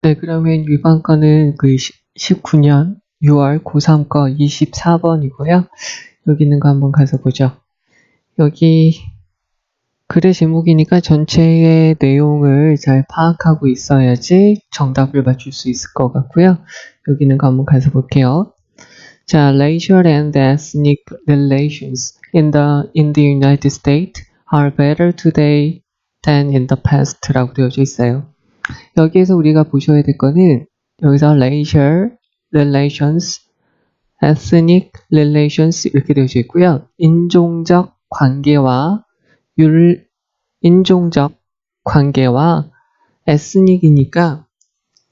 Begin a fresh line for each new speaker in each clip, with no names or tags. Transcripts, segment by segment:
네, 그러면 거는 그 19년 6월 고3 거 24번이고요. 여기 있는 거 한번 가서 보죠. 여기 글의 제목이니까 전체의 내용을 잘 파악하고 있어야지 정답을 맞출 수 있을 것 같고요. 여기 있는 거 한번 가서 볼게요. 자, racial and ethnic relations in the in the United States are better today than in the past라고 되어져 있어요. 여기에서 우리가 보셔야 될 거는 여기서 racial relations, ethnic relations 이렇게 되어져 있고요. 인종적 관계와 율 인종적 관계와 ethnic이니까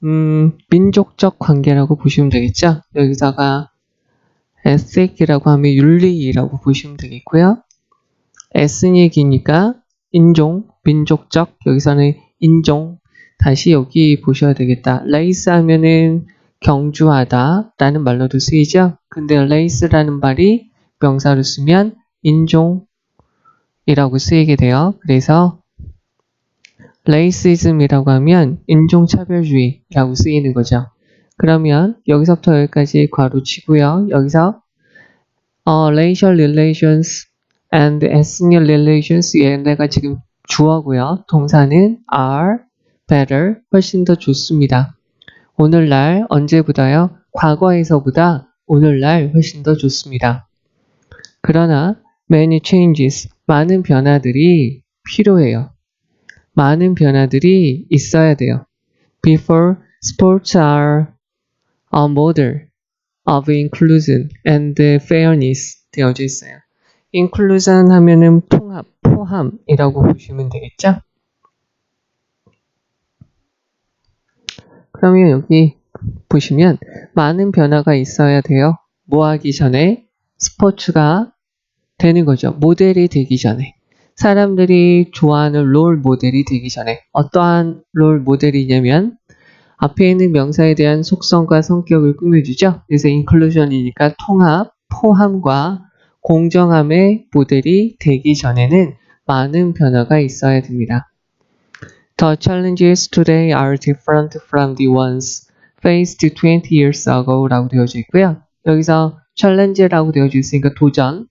음, 민족적 관계라고 보시면 되겠죠. 여기다가 ethnic이라고 하면 윤리라고 보시면 되겠고요. ethnic이니까 인종, 민족적 여기서는 인종 다시 여기 보셔야 되겠다. race 하면은 경주하다 라는 말로도 쓰이죠. 근데 race라는 말이 명사로 쓰면 인종이라고 쓰이게 돼요. 그래서 racism이라고 하면 인종차별주의라고 쓰이는 거죠. 그러면 여기서부터 여기까지 괄호 치고요. 여기서 어, racial relations and ethnic relations 얘네가 지금 주어고요. 동사는 are better 훨씬 더 좋습니다. 오늘날 언제보다요? 과거에서보다 오늘날 훨씬 더 좋습니다. 그러나 many changes 많은 변화들이 필요해요. 많은 변화들이 있어야 돼요. Before sports are a model of inclusion and fairness 되어져 있어요. inclusion 하면은 통합, 포함이라고 보시면 되겠죠? 그러면 여기 보시면 많은 변화가 있어야 돼요. 뭐 하기 전에 스포츠가 되는 거죠. 모델이 되기 전에. 사람들이 좋아하는 롤 모델이 되기 전에 어떠한 롤 모델이냐면 앞에 있는 명사에 대한 속성과 성격을 꾸며주죠. 그래서 인클루전이니까 통합, 포함과 공정함의 모델이 되기 전에는 많은 변화가 있어야 됩니다. The challenges today are different from the ones faced 20 years ago 라고 되어져 있고요. 여기서 challenge라고 되어져 있으니까 도전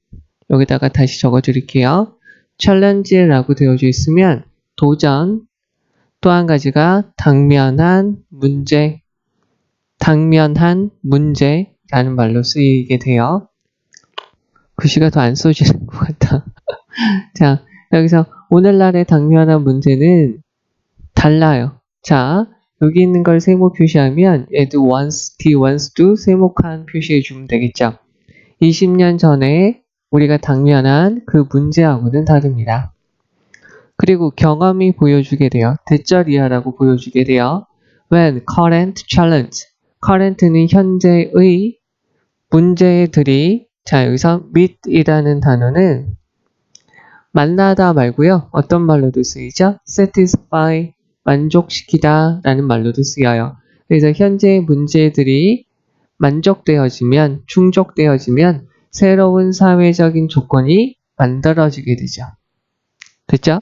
여기다가 다시 적어 드릴게요. challenge라고 되어져 있으면 도전 또 한 가지가 당면한 문제 당면한 문제라는 말로 쓰이게 돼요. 글씨가 더 안 써지는 것 같다. 자, 여기서 오늘날의 당면한 문제는 달라요. 자, 여기 있는 걸 세모 표시하면 얘도 once, d once do 세모칸 표시해 주면 되겠죠. 20년 전에 우리가 당면한 그 문제하고는 다릅니다. 그리고 경험이 보여주게 돼요. 대절이야라고 보여주게 돼요. When current challenge, current는 현재의 문제들이 자 여기서 meet이라는 단어는 만나다 말고요. 어떤 말로도 쓰이죠? satisfy, 만족시키다 라는 말로도 쓰여요. 그래서 현재의 문제들이 만족되어지면, 충족되어지면 새로운 사회적인 조건이 만들어지게 되죠. 됐죠?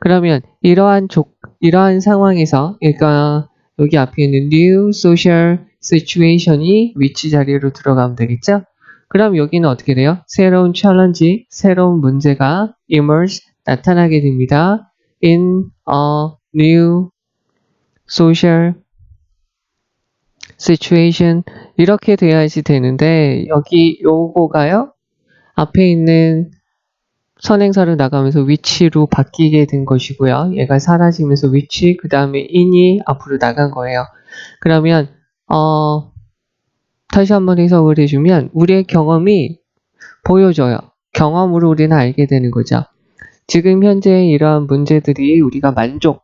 그러면 이러한 조, 이러한 상황에서 그러니까 여기 앞에 있는 new social situation이 위치 자리로 들어가면 되겠죠? 그럼 여기는 어떻게 돼요? 새로운 챌린지, 새로운 문제가 emerge, 나타나게 됩니다. in a new social situation 이렇게 돼야지 되는데 여기 요거가요? 앞에 있는 선행사로 나가면서 위치로 바뀌게 된 것이고요. 얘가 사라지면서 위치 그 다음에 in이 앞으로 나간 거예요. 그러면 어 다시 한번 해석을 해주면 우리의 경험이 보여줘요. 경험으로 우리는 알게 되는 거죠. 지금 현재 이러한 문제들이 우리가 만족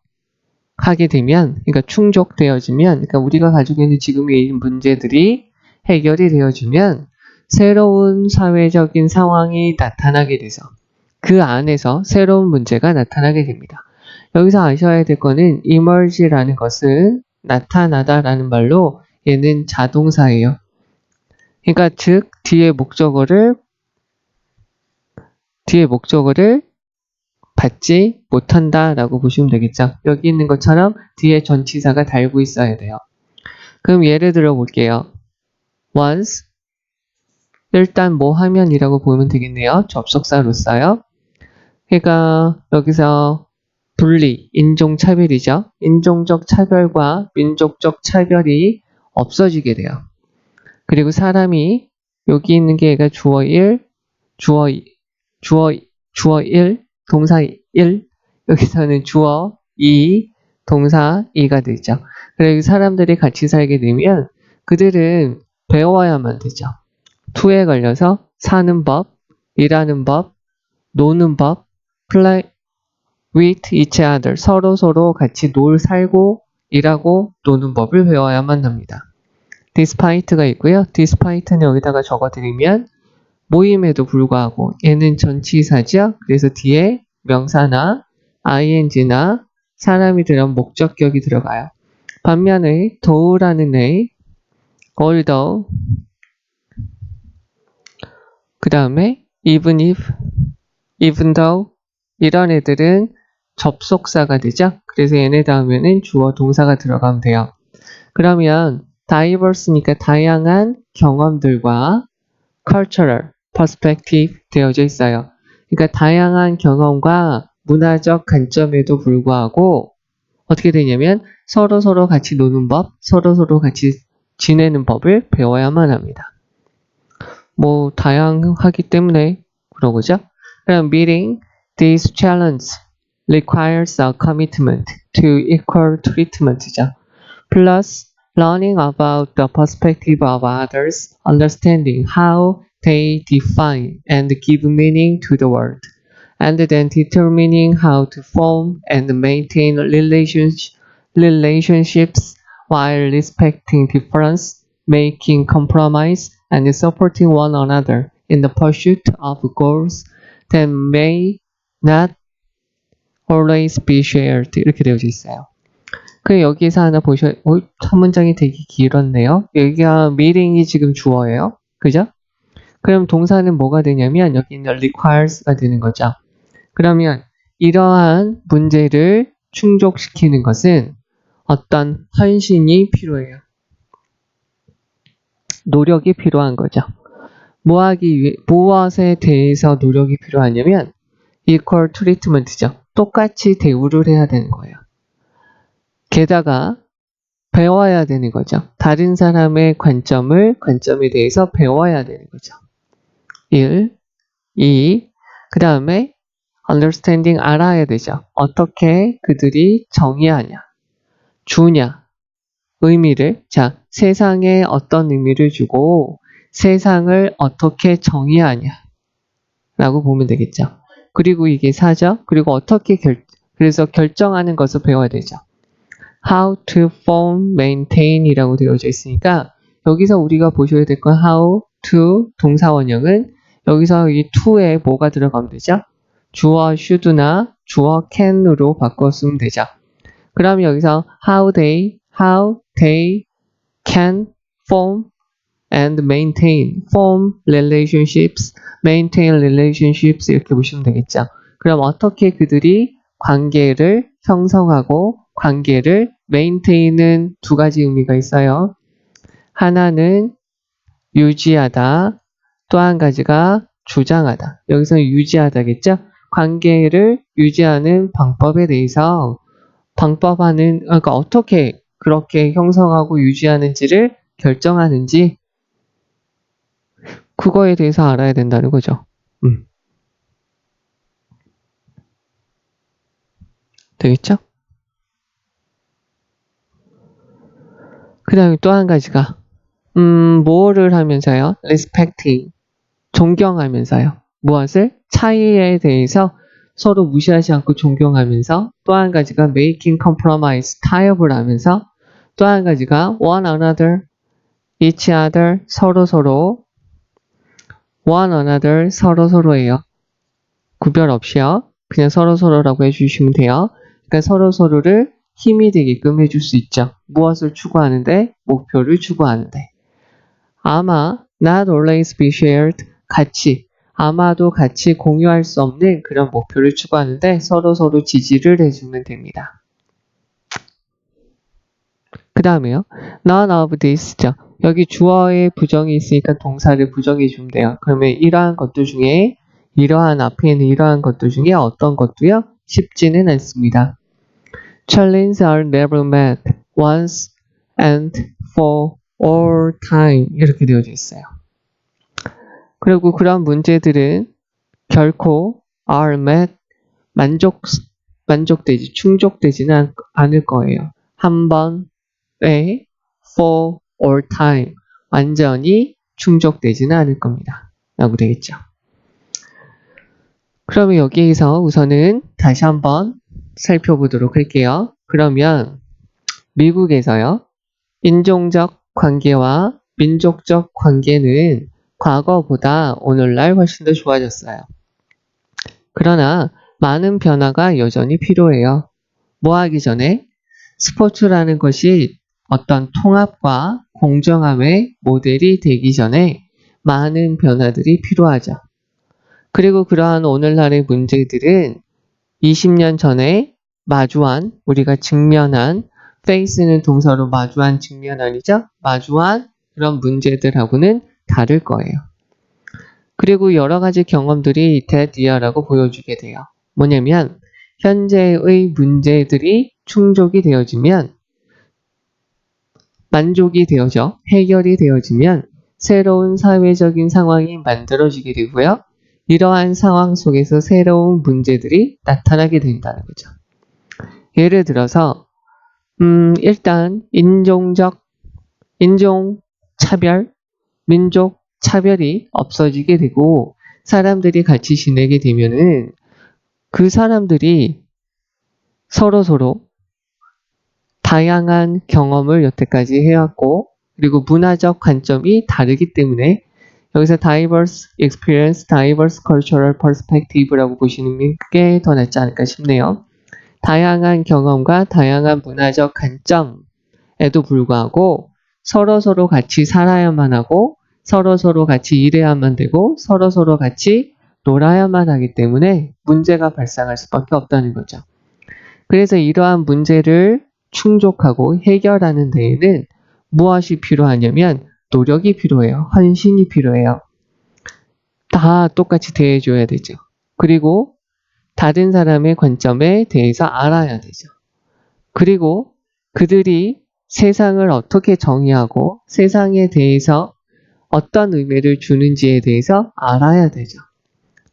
하게 되면, 그러니까 충족되어지면, 그러니까 우리가 가지고 있는 지금의 이 문제들이 해결이 되어지면 새로운 사회적인 상황이 나타나게 돼서 그 안에서 새로운 문제가 나타나게 됩니다. 여기서 아셔야 될 거는 emerge라는 것은 나타나다라는 말로 얘는 자동사예요. 그러니까 즉 뒤에 목적어를 뒤에 목적어를 받지 못한다 라고 보시면 되겠죠. 여기 있는 것처럼 뒤에 전치사가 달고 있어야 돼요. 그럼 예를 들어 볼게요. once 일단 뭐 하면이라고 보면 되겠네요. 접속사로서요. 그러니까 여기서 분리, 인종차별이죠. 인종적 차별과 민족적 차별이 없어지게 돼요. 그리고 사람이 여기 있는 게 얘가 주어 1, 주어, 주어, 주어 1, 동사 1, 여기서는 주어 2, 동사 2가 되죠. 그리고 사람들이 같이 살게 되면 그들은 배워야만 되죠. 투에 걸려서 사는 법, 일하는 법, 노는 법, play with each other 서로 서로 같이 놀 살고 일하고 노는 법을 배워야만 합니다. despite가 있고요. despite는 여기다가 적어드리면 모임에도 불구하고 얘는 전치사죠. 그래서 뒤에 명사나 ing나 사람이 들어간 목적격이 들어가요. 반면에 though라는 애, although 그 다음에 even if, even though 이런 애들은 접속사가 되죠. 그래서 얘네 다음에는 주어 동사가 들어가면 돼요. 그러면 diverse니까 다양한 경험들과 cultural perspective 되어져 있어요. 그러니까 다양한 경험과 문화적 관점에도 불구하고 어떻게 되냐면 서로 서로 같이 노는 법, 서로 서로 같이 지내는 법을 배워야만 합니다. 뭐 다양하기 때문에 그런 거죠. 그럼 meeting these challenges requires a commitment to equal treatment죠. Plus learning about the perspective of others, understanding how they define and give meaning to the world, and then determining how to form and maintain relations, relationships while respecting difference, making compromise, and supporting one another in the pursuit of goals that may not always be shared 이렇게 되어져 있어요. 그 여기서 하나 보셔, 어, 한 문장이 되게 길었네요. 여기가 meeting이 지금 주어예요. 그죠? 그럼 동사는 뭐가 되냐면 여기 있는 requires가 되는 거죠. 그러면 이러한 문제를 충족시키는 것은 어떤 헌신이 필요해요. 노력이 필요한 거죠. 뭐 하기 위해, 무엇에 대해서 노력이 필요하냐면 equal treatment죠. 똑같이 대우를 해야 되는 거예요. 게다가 배워야 되는 거죠. 다른 사람의 관점을, 관점에 대해서 배워야 되는 거죠. 1, 2, 그 다음에 understanding 알아야 되죠. 어떻게 그들이 정의하냐, 주냐, 의미를, 자, 세상에 어떤 의미를 주고 세상을 어떻게 정의하냐, 라고 보면 되겠죠. 그리고 이게 사죠. 그리고 어떻게 결, 그래서 결정하는 것을 배워야 되죠. How to form, maintain 이라고 되어져 있으니까 여기서 우리가 보셔야 될 건 how to 동사 원형은 여기서 이 to에 뭐가 들어가면 되죠? 주어 should나 주어 can으로 바꿨으면 되죠. 그럼 여기서 how they, how they can form and maintain, form relationships, maintain relationships 이렇게 보시면 되겠죠. 그럼 어떻게 그들이 관계를 형성하고 관계를 maintain은 두 가지 의미가 있어요. 하나는 유지하다, 또 한 가지가 주장하다. 여기서는 유지하다겠죠? 관계를 유지하는 방법에 대해서 방법하는, 그러니까 어떻게 그렇게 형성하고 유지하는지를 결정하는지 그거에 대해서 알아야 된다는 거죠. 음. 되겠죠? 그 다음에 또 한 가지가, 음, 뭐를 하면서요? respecting. 존경하면서요. 무엇을? 차이에 대해서 서로 무시하지 않고 존경하면서 또 한 가지가 making compromise, 타협을 하면서 또 한 가지가 one another, each other, 서로 서로 one another, 서로 서로예요. 구별 없이요. 그냥 서로 서로라고 해주시면 돼요. 그러니까 서로 서로를 힘이 되게끔 해줄 수 있죠. 무엇을 추구하는데? 목표를 추구하는데. 아마 not always be shared 같이 아마도 같이 공유할 수 없는 그런 목표를 추구하는데 서로 서로 지지를 해주면 됩니다. 그 다음에요. None of this죠. 여기 주어에 부정이 있으니까 동사를 부정해 주면 돼요. 그러면 이러한 것들 중에 이러한 앞에 있는 이러한 것들 중에 어떤 것도요? 쉽지는 않습니다. Challenges are never met once and for all time 이렇게 되어져 있어요. 그리고 그런 문제들은 결코 are met 만족 만족되지 충족되지는 않을 거예요. 한 번에 for all time 완전히 충족되지는 않을 겁니다. 라고 되겠죠. 그러면 여기에서 우선은 다시 한번 살펴보도록 할게요. 그러면 미국에서요. 인종적 관계와 민족적 관계는 과거보다 오늘날 훨씬 더 좋아졌어요. 그러나 많은 변화가 여전히 필요해요. 뭐 하기 전에 스포츠라는 것이 어떤 통합과 공정함의 모델이 되기 전에 많은 변화들이 필요하죠. 그리고 그러한 오늘날의 문제들은 20년 전에 마주한, 우리가 직면한, face는 동사로 마주한 직면한이죠? 마주한 그런 문제들하고는 다를 거예요. 그리고 여러 가지 경험들이 year라고 보여주게 돼요. 뭐냐면, 현재의 문제들이 충족이 되어지면, 만족이 되어져, 해결이 되어지면, 새로운 사회적인 상황이 만들어지게 되고요. 이러한 상황 속에서 새로운 문제들이 나타나게 된다는 거죠. 예를 들어서 음, 일단 인종적 인종 차별, 민족 차별이 없어지게 되고 사람들이 같이 지내게 되면은 그 사람들이 서로 서로 다양한 경험을 여태까지 해왔고 그리고 문화적 관점이 다르기 때문에 여기서 diverse experience, diverse cultural perspective라고 보시는 게 더 낫지 않을까 싶네요. 다양한 경험과 다양한 문화적 관점에도 불구하고 서로 서로 같이 살아야만 하고 서로 서로 같이 일해야만 되고 서로 서로 같이 놀아야만 하기 때문에 문제가 발생할 수밖에 없다는 거죠. 그래서 이러한 문제를 충족하고 해결하는 데에는 무엇이 필요하냐면 노력이 필요해요. 헌신이 필요해요. 다 똑같이 대해줘야 되죠. 그리고 다른 사람의 관점에 대해서 알아야 되죠. 그리고 그들이 세상을 어떻게 정의하고 세상에 대해서 어떤 의미를 주는지에 대해서 알아야 되죠.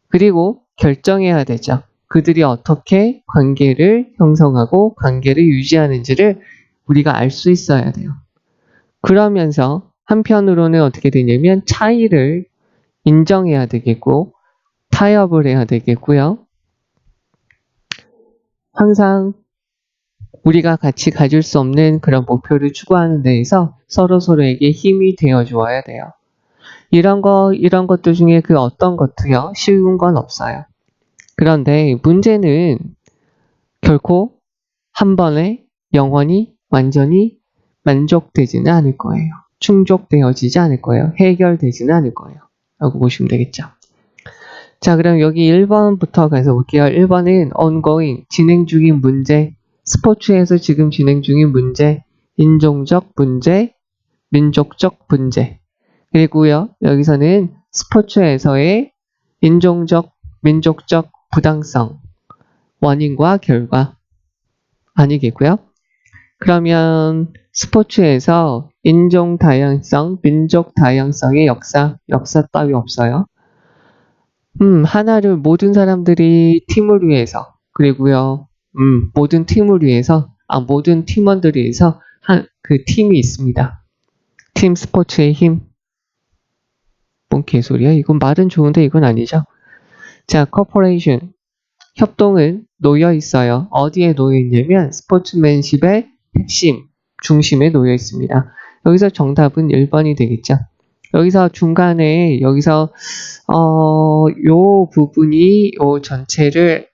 그리고 결정해야 되죠. 그들이 어떻게 관계를 형성하고 관계를 유지하는지를 우리가 알 수 있어야 돼요. 그러면서 한편으로는 어떻게 되냐면 차이를 인정해야 되겠고 타협을 해야 되겠고요. 항상 우리가 같이 가질 수 없는 그런 목표를 추구하는 데에서 서로 서로에게 힘이 되어 주어야 돼요. 이런 거, 이런 것들 중에 그 어떤 것도요, 쉬운 건 없어요. 그런데 문제는 결코 한 번에 영원히 완전히 만족되지는 않을 거예요. 충족되어지지 않을 거예요. 해결되지는 않을 거예요. 라고 보시면 되겠죠. 자, 그럼 여기 1번부터 가서 볼게요. 1번은 ongoing, 진행 중인 문제, 스포츠에서 지금 진행 중인 문제, 인종적 문제, 민족적 문제. 그리고요, 여기서는 스포츠에서의 인종적, 민족적 부당성, 원인과 결과. 아니겠고요. 그러면 스포츠에서 인종 다양성, 민족 다양성의 역사, 역사 따위 없어요. 음, 하나를 모든 사람들이 팀을 위해서, 그리고요, 음, 모든 팀을 위해서, 아, 모든 팀원들을 위해서 한, 그 팀이 있습니다. 팀 스포츠의 힘. 뭔 개소리야? 이건 말은 좋은데 이건 아니죠? 자, corporation. 협동은 놓여 있어요. 어디에 놓여 있냐면 스포츠맨십의 핵심, 중심에 놓여 있습니다. 여기서 정답은 1번이 되겠죠. 여기서 중간에 여기서 어, 요 부분이 요 전체를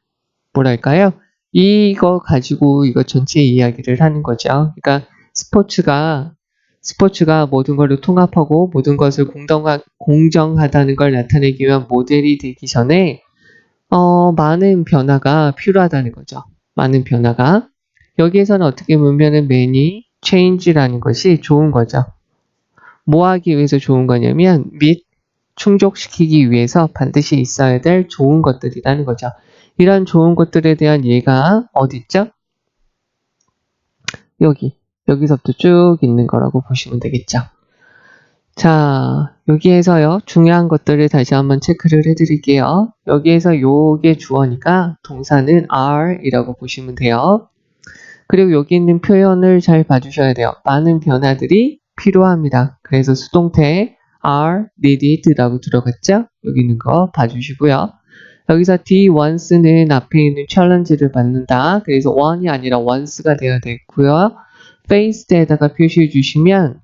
뭐랄까요? 이거 가지고 이거 전체 이야기를 하는 거죠. 그러니까 스포츠가 스포츠가 모든 것을 통합하고 모든 것을 공정하, 공정하 다는 걸 나타내기 위한 모델이 되기 전에 어, 많은 변화가 필요하다는 거죠. 많은 변화가. 여기에서는 어떻게 보면은 many change라는 것이 좋은 거죠. 뭐 하기 위해서 좋은 거냐면 및 충족시키기 위해서 반드시 있어야 될 좋은 것들이라는 거죠. 이런 좋은 것들에 대한 예가 어디 있죠? 여기. 여기서부터 쭉 있는 거라고 보시면 되겠죠. 자, 여기에서요, 중요한 것들을 다시 한번 체크를 해드릴게요. 여기에서 요게 주어니까 동사는 are 이라고 보시면 돼요. 그리고 여기 있는 표현을 잘 봐주셔야 돼요. 많은 변화들이 필요합니다. 그래서 수동태 are needed라고 들어갔죠? 여기 있는 거 봐주시고요. 여기서 D once는 앞에 있는 challenge를 받는다. 그래서 one이 아니라 once가 되어야 되고요. Faced에다가 표시해 주시면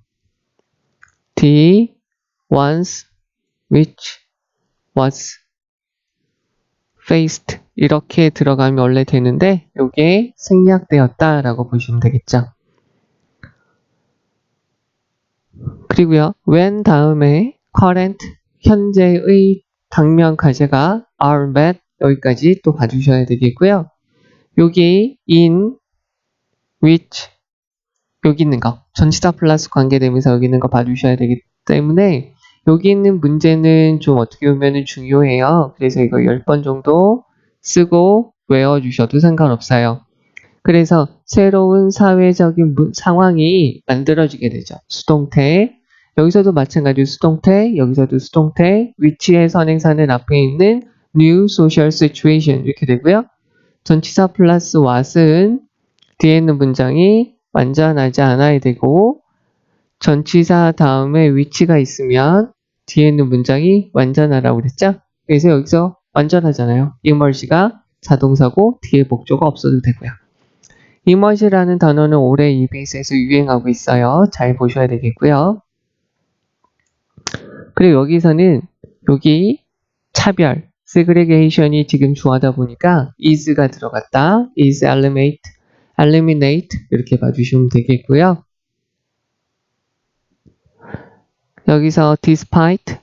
D once which was faced 이렇게 들어가면 원래 되는데 이게 생략되었다라고 보시면 되겠죠. 그리고요. when 다음에 current 현재의 당면 과제가 are met 여기까지 또 봐주셔야 되겠고요. 여기 in which 여기 있는 거 전치사 플러스 관계되면서 여기 있는 거 봐주셔야 되기 때문에 여기 있는 문제는 좀 어떻게 보면 중요해요. 그래서 이거 10번 정도 쓰고 외워주셔도 상관없어요. 그래서 새로운 사회적인 문- 상황이 만들어지게 되죠. 수동태. 여기서도 마찬가지로 수동태, 여기서도 수동태, 위치의 선행사는 앞에 있는 new social situation 이렇게 되고요. 전치사 플러스 what은 뒤에 있는 문장이 완전하지 않아야 되고 전치사 다음에 위치가 있으면 뒤에 있는 문장이 완전하라고 그랬죠? 그래서 여기서 완전하잖아요. immerse가 자동사고 뒤에 목조가 없어도 되고요. immerse라는 단어는 올해 EBS에서 유행하고 있어요. 잘 보셔야 되겠고요. 그리고 여기서는 여기 차별, segregation이 지금 주하다 보니까 is가 들어갔다. is eliminate, eliminate 이렇게 봐주시면 되겠고요. 여기서 despite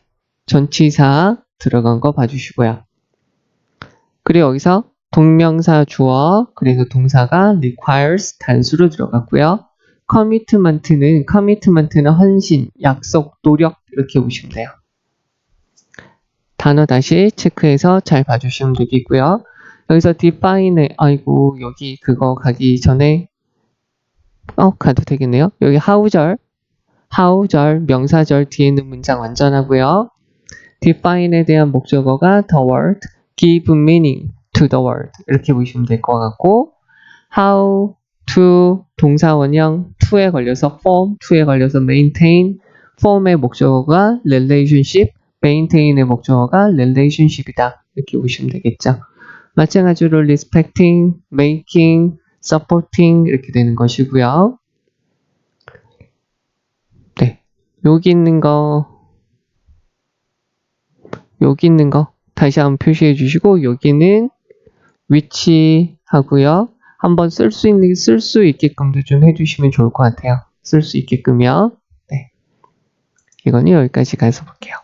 전치사 들어간 거 봐주시고요. 그리고 여기서 동명사 주어 그래서 동사가 requires 단수로 들어갔고요. commitment는 commitment는 헌신, 약속, 노력 이렇게 보시면 돼요. 단어 다시 체크해서 잘 봐주시면 되겠고요. 여기서 define 아이고 여기 그거 가기 전에 어 가도 되겠네요. 여기 how절 how절 명사절 뒤에 있는 문장 완전하고요. define에 대한 목적어가 the word, give meaning to the word 이렇게 보시면 될 것 같고 how to 동사 원형 to에 걸려서 form, to에 걸려서 maintain, form의 목적어가 relationship, maintain의 목적어가 relationship이다 이렇게 보시면 되겠죠. 마찬가지로 respecting, making, supporting 이렇게 되는 것이고요. 네, 여기 있는 거 여기 있는 거 다시 한번 표시해 주시고 여기는 위치 하고요. 한번 쓸 수 있는 쓸 수 있게끔도 좀 해주시면 좋을 것 같아요. 쓸 수 있게끔요. 네, 이거는 여기까지 가서 볼게요.